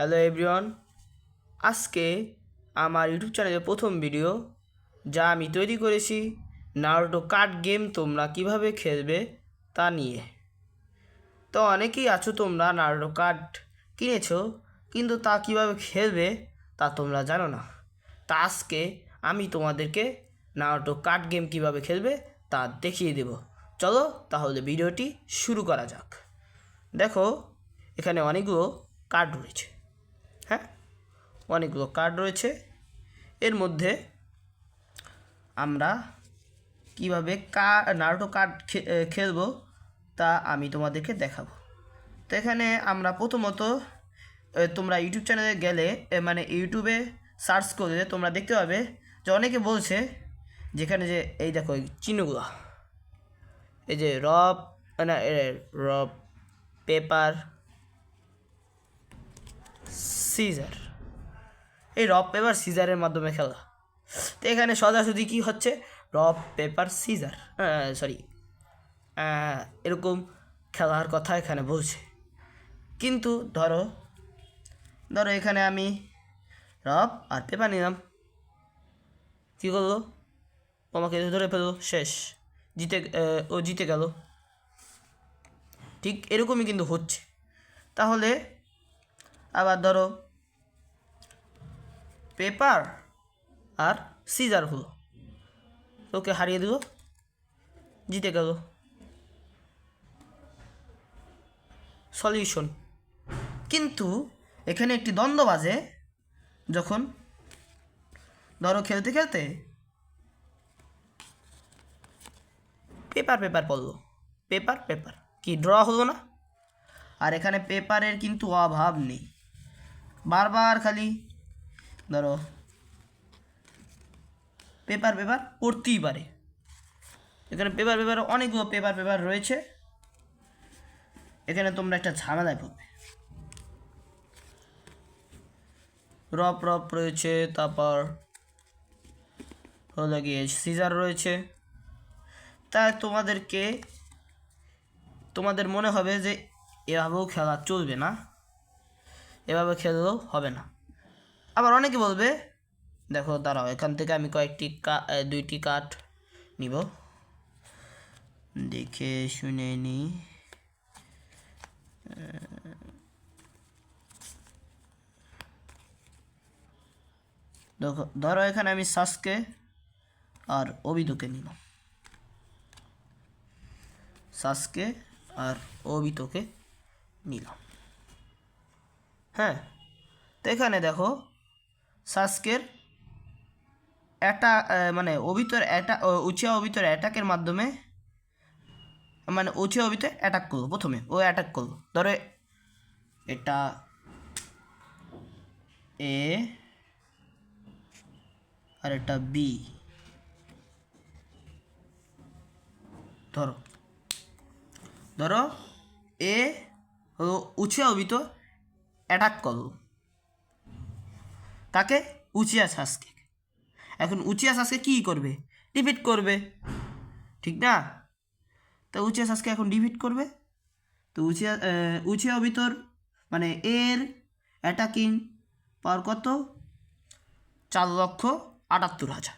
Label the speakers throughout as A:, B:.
A: Hello everyone আজকে আমার YouTube চ্যানেলের প্রথম ভিডিও যা আমি তৈরি করেছি নারুটো কার্ড গেম তোমরা কীভাবে খেলবে তা নিয়ে। তো অনেকেই আছো তোমরা নারুটো কার্ড কিনেছো, কিন্তু তা কীভাবে খেলবে তা তোমরা জানো না। তা আজকে আমি তোমাদেরকে নারুটো কার্ড গেম কীভাবে খেলবে তা দেখিয়ে দেব। চলো তাহলে ভিডিওটি শুরু করা যাক। দেখো, এখানে অনেকগুলো কার্ড রয়েছে। হ্যাঁ অনেকগুলো কার্ড রয়েছে। এর মধ্যে আমরা কীভাবে কা নারুটো কার্ড খেলব তা আমি তোমাদেরকে দেখাবো। তো এখানে আমরা প্রথমত তোমরা ইউটিউব চ্যানেলে গেলে মানে ইউটিউবে সার্চ করলে তোমরা দেখতে পাবে যে অনেকে বলছে যেখানে যে, এই দেখো এই চিহ্নগুলো এই যে রব, না রব, পেপার সিজার। এই রব পেপার সিজারের মাধ্যমে খেলা। তো এখানে সোজাসুজি কী হচ্ছে? রব পেপার সিজার। সরি এরকম খেলার কথা এখানে বলছে। কিন্তু ধরো ধরো এখানে আমি রব আর পেপার নিলাম। কী করল? আমাকে ধরে ফেলল শেষ। জিতে ও জিতে গেল। ঠিক এরকমই কিন্তু হচ্ছে। তাহলে আবার ধরো পেপার আর সিজার হলো। ওকে হারিয়ে দিল। জিতে গেল। সলিউশন কিন্তু এখানে একটি দ্বন্দ্ব বাজে যখন ধরো খেলতে খেলতে পেপার পেপার পড়ল। Paper paper. কি ড্র হলো না? আর এখানে পেপারের কিন্তু অভাব নেই। বারবার খালি। ধরো। পেপার পেপার পড়তেই পারে। এখানে পেপার পেপার অনেকগুলো পেপার পেপার রয়েছে। এখানে তোমরা একটা ঝামেলায় পড়বে। রপ রপ রয়েছে, তারপর হলো গিয়ে সিজার রয়েছে। তাই তোমাদেরকে, তোমাদের মনে হবে যে এভাবেও খেলা চলবে না। এভাবে খেললেও হবে না। আবার অনেকে বলবে, দেখো, দাঁড়াও, এখান থেকে আমি কয়েকটি কা দুইটি কাঠ নিব। দেখে শুনে নিই দেখো, ধরো এখানে আমি শ্বাসকে আর অবিদকে নিলাম শ্বাসকে আর অবিতকে নিলাম। হ্যাঁ। তো এখানে দেখো, সাস্কের অ্যাটা মানে অবিতর অ্যাটা উচিয়া অভিতর অ্যাটাকের মাধ্যমে মানে উচিয়া অবিতে অ্যাটাক করল, প্রথমে ও অ্যাটাক করল। ধরো এটা এ আর এটা বি। ধরো ধরো এ হলো উচিয়া অবিত অ্যাটাক করল। তাকে উচিয়া শ্বাসকে এখন উচিয়া শ্বাসকে কী করবে? ডিফিট করবে। ঠিক না? তো উচিয়া শ্বাসকে এখন ডিফিট করবে। তো উচিয়া উচিয়া ভিতর মানে এর অ্যাটাকিং পাওয়ার কত? চার লক্ষ আটাত্তর হাজার।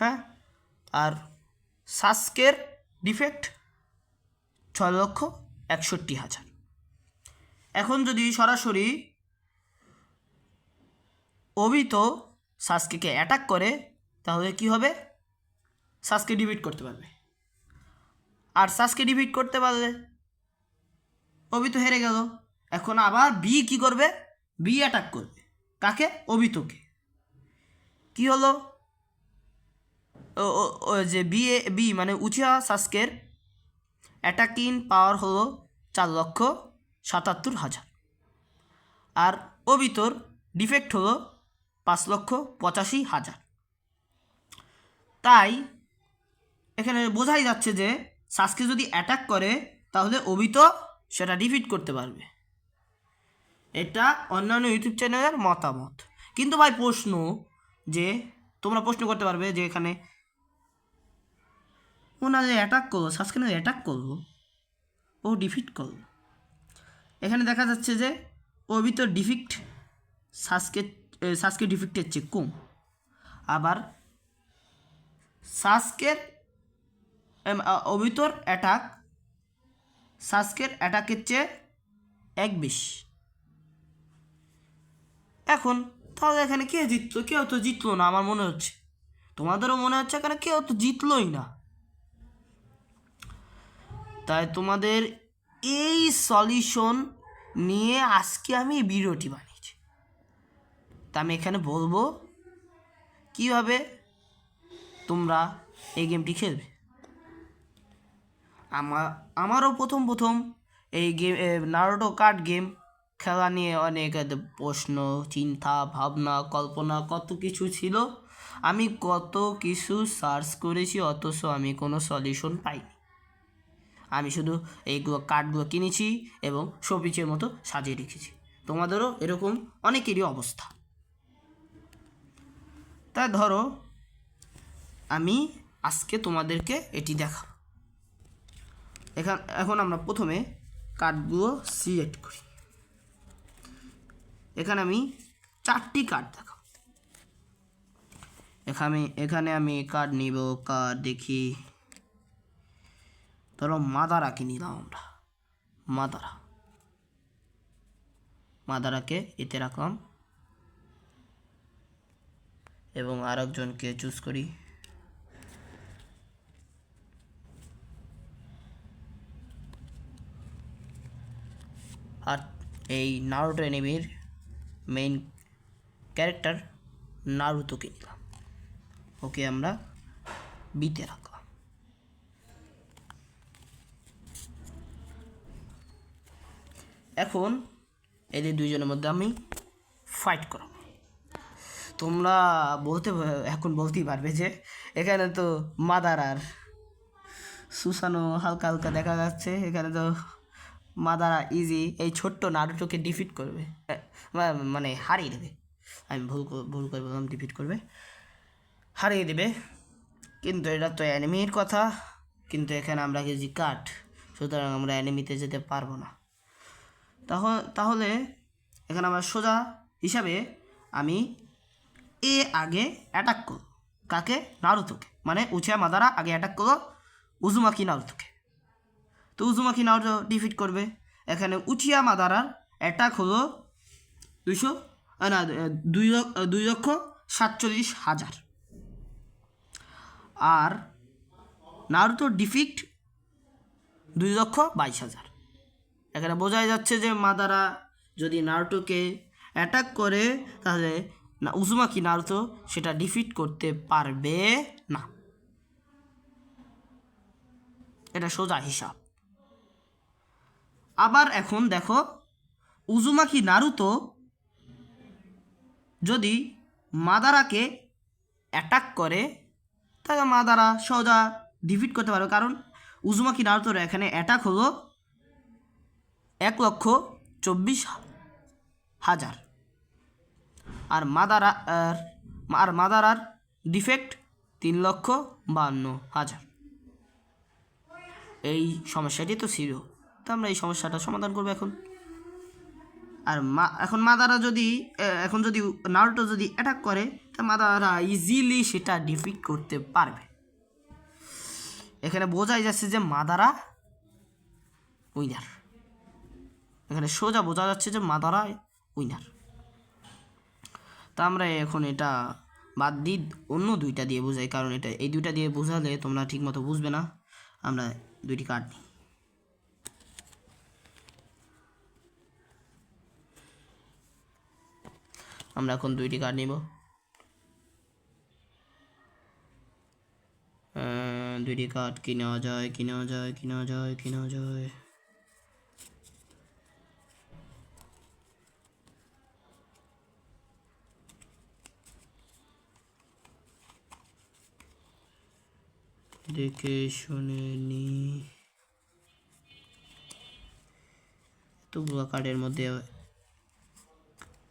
A: হ্যাঁ? আর শ্বাসকের ডিফেক্ট ছয় লক্ষ একষট্টি হাজার। এখন যদি সরাসরি অবিত সাসকেকে অ্যাটাক করে, তাহলে কি হবে? সাসকে ডিভিট করতে পারবে। আর সাসকে ডিভিট করতে পারলে অবিত হেরে গেল। এখন আবার বি কি করবে? বি অ্যাটাক করবে। কাকে? অবিতকে কি হলো? যে বি বি মানে উচিয়া সাসকের অ্যাটাকিং পাওয়ার হলো চার লক্ষ। সাতাত্তর হাজার। আর অবিতর ডিফেক্ট হলো পাঁচ লক্ষ পঁচাশি হাজার। তাই এখানে বোঝাই যাচ্ছে যে সাসকে যদি অ্যাটাক করে, তাহলে অবিত সেটা ডিফিট করতে পারবে। এটা অন্যান্য ইউটিউব চ্যানেলের মতামত। কিন্তু ভাই প্রশ্ন যে, তোমরা প্রশ্ন করতে পারবে যে এখানে ও না যে অ্যাটাক করল সাসকে অ্যাটাক করল, ও ডিফিট করল। এখানে দেখা যাচ্ছে যে অবিত ডিফিক্ট সাসকে সাসকে ডিফিক্টের চেয়ে কম। আবার সাসকের অবিতর অ্যাটাক সাসকের অ্যাটাকের চেয়ে এক বেশি। এখন তাহলে এখানে কে জিতলো? কেউ তো জিতলো না আমার মনে হচ্ছে। তোমাদেরও মনে হচ্ছে এখানে কেউ তো জিতলোই না। তাই তোমাদের এই সলিউশন নিয়ে আজকে আমি ভিডিওটি বানিয়েছি। তা আমি এখানে বলব, কীভাবে তোমরা এই গেমটি খেলবে? আমার আমারও প্রথম প্রথম এই গেম নারোটো কার্ড গেম খেলা নিয়ে অনেক প্রশ্ন, চিন্তা, ভাবনা, কল্পনা, কত কিছু ছিল। আমি কত কিছু সার্চ করেছি, অথচ আমি কোনো সলিউশন পাইনি। আমি শুধু এইগুলো কার্ডগুলো কিনেছি এবং শোপিচের মতো সাজিয়ে রেখেছি। তোমাদেরও এরকম অনেকেরই অবস্থা। তা ধরো, আমি আজকে তোমাদেরকে এটি দেখাবো। এখান, এখন আমরা প্রথমে কার্ডগুলো সিলেক্ট করি। এখানে আমি চারটি কার্ড দেখাবো। এখানে এখানে আমি কার্ড নিব কার্ড দেখি। ধরো মাদারাকে নিলাম আমরা। মাদারা। মাদারাকে এতে রাখলাম। এবং আরেকজনকে চুজ করি। আর এই নারুটো এনিমির মেইন ক্যারেক্টার নারুতোকে নিলাম। ওকে আমরা বিতে রাখলাম। এখন এদের দুইজনের মধ্যে আমি ফাইট করব। তোমরা বলতে এখন বলতেই পারবে যে এখানে তো মাদার আর সুসানো হালকা হালকা দেখা যাচ্ছে। এখানে তো মাদারা ইজি এই ছোট্ট নারুটোকে ডিফিট করবে। মানে হারিয়ে দেবে। আমি ভুল ভুল করে বললাম ডিফিট করবে। হারিয়ে দেবে। কিন্তু এটা তো অ্যানিমির কথা। কিন্তু এখানে আমরা গেছি কাঠ। সুতরাং আমরা অ্যানিমিতে যেতে পারব না। তাহলে এখানে আমরা সোজা হিসাবে আমি এ আগে অ্যাটাক করো কাকে? নারুতোকে। মানে উচিয়া মাদারা আগে অ্যাটাক করো উজুমাকি নারুতোকে। তো উজুমাকি নারুতো ডিফিট করবে। এখানে উচিয়া মাদারার অ্যাটাক হলো দুইশো না দুই দুই লক্ষ সাতচল্লিশ হাজার। আর নারুতো ডিফিট দুই লক্ষ বাইশ হাজার। এখানে বোঝাই যাচ্ছে যে মাদারা যদি নারুটোকে অ্যাটাক করে, তাহলে না উজুমাকি নারুতো? সেটা ডিফিট করতে পারবে না। এটা সোজা হিসাব। আবার এখন দেখো উজুমাকি নারুতো? যদি মাদারাকে অ্যাটাক করে, তাহলে মাদারা সোজা ডিফিট করতে পারবে। কারণ উজুমাকি নারুতোর এখানে অ্যাটাক হলো এক লক্ষ চব্বিশ হাজার। আর মাদারা, আর মাদারার ডিফেক্ট তিন লক্ষ বান্ন হাজার। এই সমস্যাটি তো ছিল। তো আমরা এই সমস্যাটা সমাধান করব এখন। আর মা, এখন মাদারা যদি এখন যদি নারুটো যদি অ্যাটাক করে, তা মাদারা ইজিলি সেটা ডিফিট করতে পারবে। এখানে বোঝাই যাচ্ছে যে মাদারা উইনার এখানে সোজা বোঝা যাচ্ছে যে মাদারা উইনার। তা আমরা এখন এটা বাদ দিই, অন্য দুইটা দিয়ে বোঝাই, কারণ এটা, এই দুইটা দিয়ে বোঝালে তোমরা ঠিকমতো বুঝবে না। আমরা দুইটি কার্ড নিই। আমরা এখন দুইটি কার্ড নিব। দুইটি কার্ড কি নেওয়া যায়, কি নেওয়া যায়, কি নেওয়া যায়, কি নেওয়া যায়? দেখে শুনে নি। এতগুলো কার্ডের মধ্যে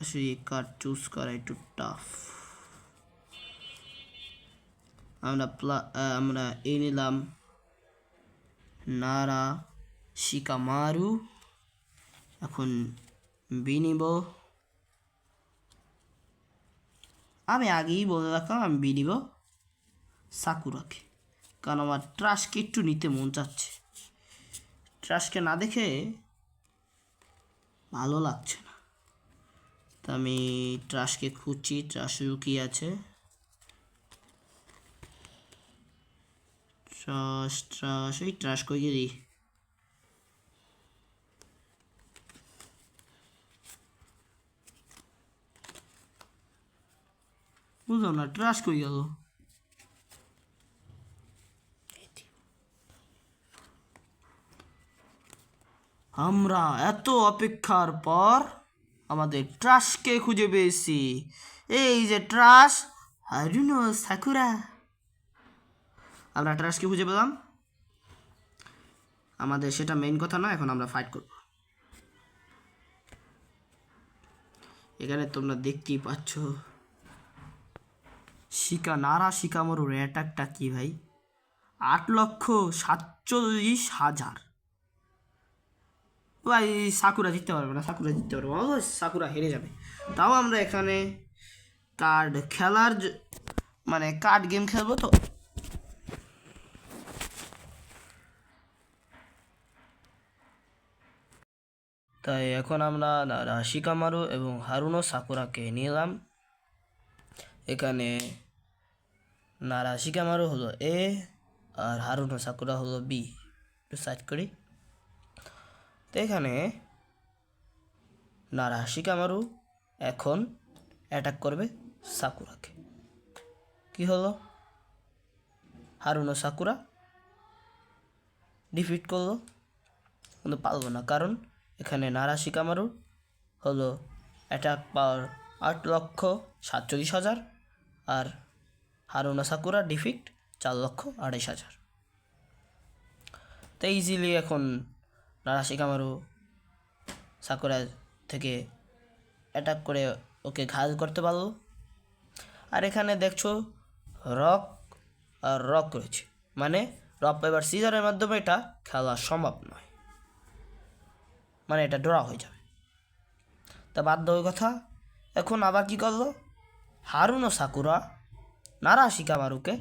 A: সেই কার্ড চুজ করা একটু টাফ আমরা আমরা এই নিলাম নারা শিকামারু। এখন বি নিব। আমি আগেই বলে রাখলাম আমি বিয়ে নিব। সাকুরাকে। কারণ আমার ট্রাশকে একটু নিতে মন চাচ্ছে। ট্রাশকে না দেখে ভালো লাগছে না। তা আমি ট্রাশকে খুঁজছি ট্রাশ লুকিয়ে আছে? ট্রাশ ট্রাশ ওই ট্রাশ কই গেলি? বুঝলাম না ট্রাশ কই গেল? আমরা এত অপেক্ষার পর আমাদের ট্রাশকে খুঁজে পেয়েছি। এই যে ট্রাশ হারুনো সাকুরা। আমরা ট্রাশকে খুঁজে পেলাম। আমাদের সেটা মেইন কথা না, এখন আমরা ফাইট করব। এখানে তোমরা দেখতেই পাচ্ছ। শিকা, নারা শিকামরুর অ্যাটাকটা কি ভাই? আট লক্ষ সাতচল্লিশ হাজার। ভাই সাকুরা জিততে পারবে না, সাকুরা জিততে পারবে না সাকুরা হেরে যাবে। তাও আমরা এখানে কার্ড খেলার মানে কার্ড গেম খেলব তো? তাই এখন আমরা শিকামারু এবং হারুনো সাকুরাকে নিলাম এখানে নারা শিকামারু হলো এ আর হারুনো সাকুরা হলো বি একটু সাইড করি। তো এখানে নারা শিকামারু এখন অ্যাটাক করবে সাকুরাকে। কি হলো? হারুনো সাকুরা ডিফিট করল। কিন্তু পারল না, কারণ এখানে নারা শিকামারু হলো অ্যাটাক পাওয়ার আট লক্ষ সাতচল্লিশ হাজার আর হারুনা সাকুরা ডিফিক্ট চার লক্ষ আড়াইশ হাজার। তো ইজিলি এখন নারা শিকামারু সাকুরা থেকে অ্যাটাক করে ওকে ঘাল করতে পারল। আর এখানে দেখছ রক আর রক রয়েছে। মানে রক পেপার সিজারের মাধ্যমে এটা খেলা সম্ভব নয়। মানে এটা ড্র হয়ে যাবে। তা বাধ্য ওই কথা। এখন আবার কি করল? হারুন ও সাকুরা নারা শিকামারুকে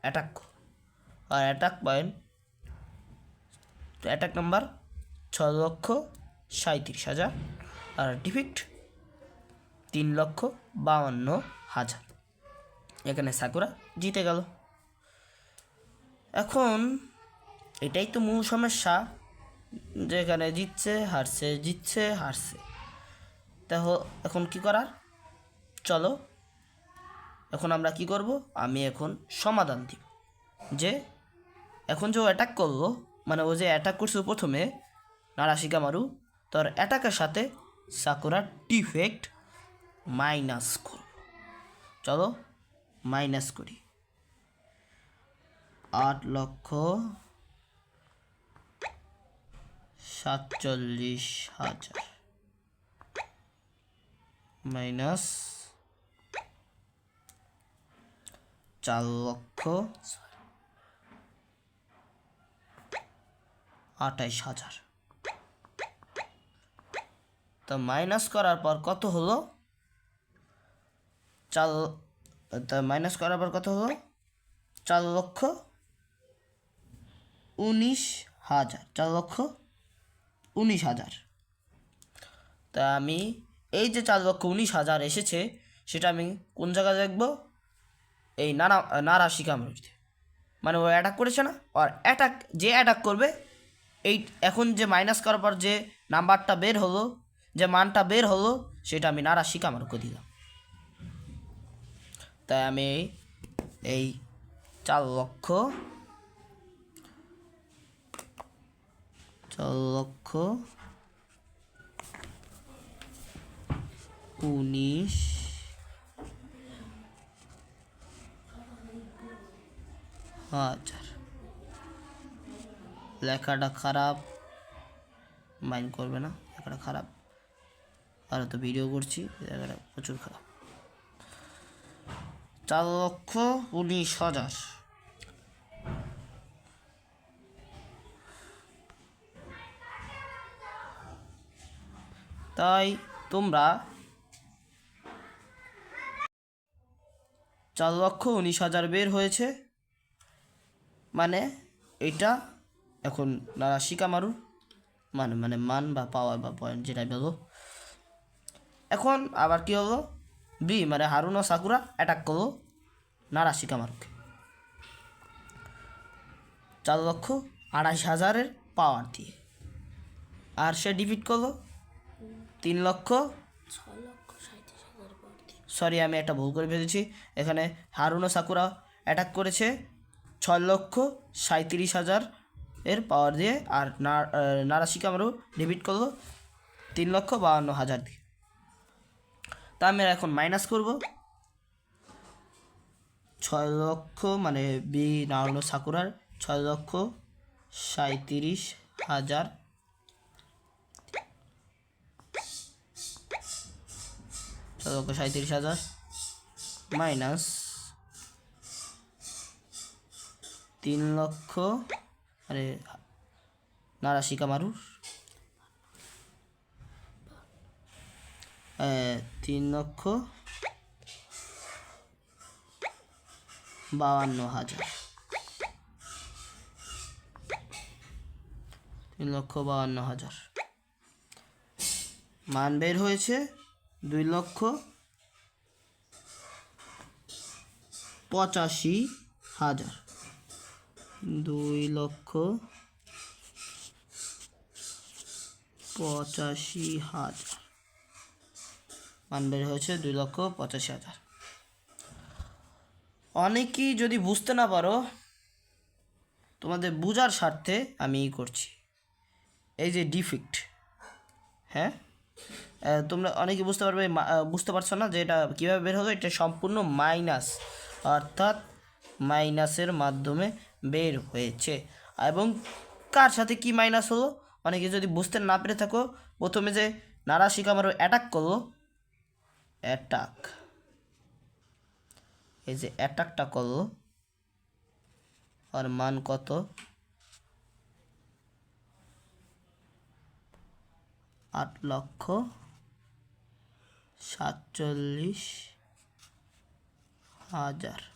A: অ্যাটাক আর অ্যাটাক পয়েন্ট অ্যাটাক নাম্বার ছ লক্ষ সাঁত্রিশ হাজার। আর ডিফিক্ট, তিন লক্ষ বাউন্ন হাজার। এখানে সাকুরা জিতে গেল। এখন এটাই তো মূল সমস্যা, যেখানে জিতছে, হারছে জিতছে, হারছে। দেখো এখন কি করার? চলো, এখন আমরা কি করব? আমি এখন সমাধান দিব। যে এখন যে অ্যাটাক করল মানে ও যে অ্যাটাক করছে প্রথমে নারাশিকা মারু তোর অ্যাটাকের সাথে সাকুরার ডিফেক্ট মাইনাস করব চলো মাইনাস করি। আট লক্ষ সাতচল্লিশ হাজার। মাইনাস চার লক্ষ আঠাইশ হাজার। তো মাইনাস করার পর কত হলো? চার তা মাইনাস করার পর কত হলো? চার লক্ষ উনিশ হাজার। চার লক্ষ উনিশ হাজার। তা আমি এই যে চার লক্ষ উনিশ হাজার এসেছে, সেটা আমি কোন জায়গায় দেখব? এই নানা নারা শিকামৃতে মানে ও অ্যাটাক করেছে না? আর অ্যাটাক যে অ্যাটাক করবে এই এখন যে মাইনাস করার পর যে নাম্বারটা বের হলো, যে মানটা বের হলো, সেটা আমি নারা শিকামারুকে দিলাম। তাই আমি এই চার লক্ষ চার লক্ষ উনিশ হাজার লেখাটা খারাপ মাইন্ড করবে না, লেখাটা খারাপ। আর তো ভিডিও করছি, লেখাটা প্রচুর খারাপ। চার লক্ষ উনিশ হাজার। তাই তোমরা চার লক্ষ উনিশ হাজার বের হয়েছে মানে এটা এখন নারাশিকা মারুর। মান মানে মান বা পাওয়ার বা পয়েন্ট যেটাই বলো। এখন আবার কি হলো? বি মানে হারুন ও সাকুরা অ্যাটাক করল নারাশিকা মারুকে। চার লক্ষ আড়াইশ হাজারের পাওয়ার দিয়ে। আর সে ডিফিট করল তিন লক্ষ সরি আমি একটা ভুল করে ফেলেছি। এখানে হারুন ও সাকুরা অ্যাটাক করেছে ছয় লক্ষ সাঁত্রিশ হাজার এর পাওয়ার দিয়ে আর নারাশিকা আমারও ডেবিট করল তিন লক্ষ বাহান্ন হাজার দিয়ে। তা আমি এখন মাইনাস করব। ছয় লক্ষ মানে বি নারায়ণ সাকুরার ছয় লক্ষ সাঁত্রিশ হাজার। ছয় লক্ষ সাঁত্রিশ হাজার মাইনাস তিন লক্ষ আরে নারাশিকা মারুর। তিন লক্ষ বাউান্ন হাজার। তিন লক্ষ বাউান্ন হাজার। মান বের হয়েছে দুই লক্ষ পঁচাশি হাজার। দুই লক্ষ পঁচাশি হাজার। মান বের হয়েছে দুই লক্ষ পঁচাশি হাজার। অনেকেই যদি বুঝতে না পারো, তোমাদের বোঝার স্বার্থে আমি ই করছি। এই যে ডিফিক্ট হ্যাঁ? তোমরা অনেকে বুঝতে পারবে বুঝতে পারছ না যে এটা কীভাবে বের হবে এটা সম্পূর্ণ মাইনাস, অর্থাৎ মাইনাসের মাধ্যমে বের হয়েছে। এবং কার সাথে কি মাইনাস হলো? অনেকে যদি বুঝতে না পেরে থাকো, প্রথমে যে নারাশিকা আমারও অ্যাটাক করল অ্যাটাক এই যে অ্যাটাকটা করল আর মান কত? আট লক্ষ সাতচল্লিশ হাজার।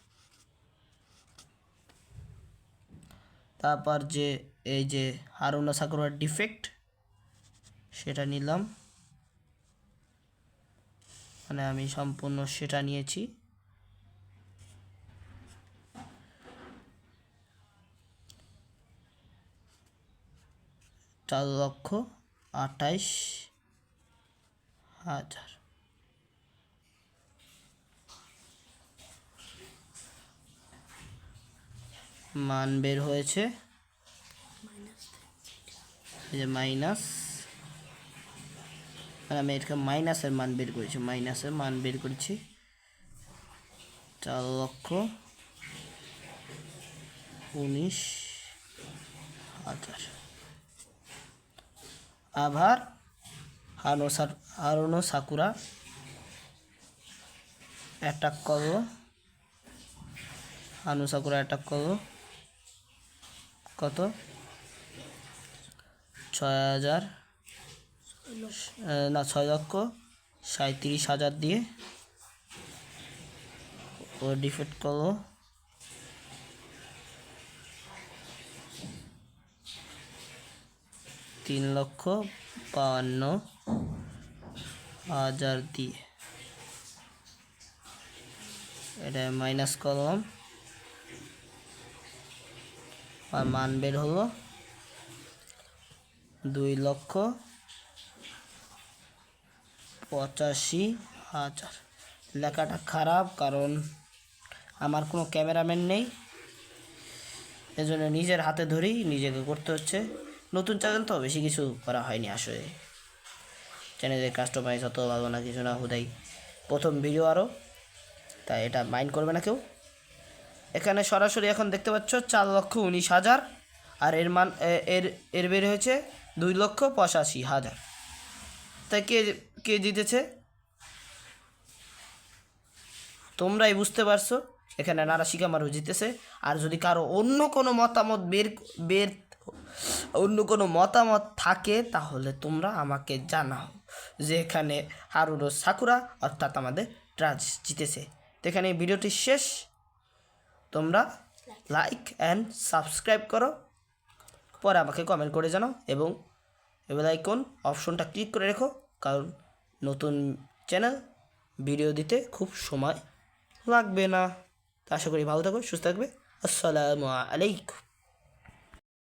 A: তারপর যে এই যে হারুনা সাকুরার ডিফেক্ট সেটা নিলাম। মানে আমি সম্পূর্ণ সেটা নিয়েছি। চার লক্ষ আঠাইশ হাজার। মান বের হয়েছে। যে মাইনাস। আমি এটাকে মাইনাসের মান বের করেছি, মাইনাসের মান বের করেছি। চার লক্ষ উনিশ হাজার। আবার হারনো সার হারনো সাকুরা অ্যাটাক করো হানু সাকুরা অ্যাটাক করো কত? ছয় হাজার না, ছয় লক্ষ সাঁত্রিশ হাজার দিয়ে ও ডিফেক্ট করো তিন লক্ষ বাহান্ন হাজার দিয়ে। এটা মাইনাস করলাম। আর মান বের হলো দুই লক্ষ পঁচাশি হাজার। লেখাটা খারাপ কারণ আমার কোনো ক্যামেরাম্যান নেই। এজন্য নিজের হাতে ধরেই নিজেকে করতে হচ্ছে। নতুন চ্যানেল তো বেশি কিছু করা হয়নি আসলে। চ্যানেলের কাস্টমাইজ অত ভালো না, কিছু না, হুদাই। প্রথম ভিডিও আরও তাই এটা মাইন্ড করবে না কেউ। এখানে সরাসরি এখন দেখতে পাচ্ছ চার লক্ষ উনিশ হাজার। আর এর মান এর এর বের হয়েছে দুই লক্ষ পঁচাশি হাজার। তাই কে কে জিতেছে? তোমরাই বুঝতে পারছ, এখানে নারাশিকা মারু জিতেছে। আর যদি কারও অন্য কোনো মতামত বের বের, অন্য কোনো মতামত থাকে, তাহলে তোমরা আমাকে জানাও যে এখানে হারুনো সাকুরা অর্থাৎ আমাদের ট্রাজ জিতেছে। তো এখানে ভিডিওটি শেষ। তোমরা লাইক অ্যান্ড সাবস্ক্রাইব করো। পরে আমাকে কমেন্ট করে জানাও এবং এবার আইকন অপশনটা ক্লিক করে রেখো, কারণ নতুন চ্যানেল ভিডিও দিতে খুব সময় লাগবে না। আশা করি ভালো থাকবে সুস্থ থাকবে। আসসালামু আলাইকুম।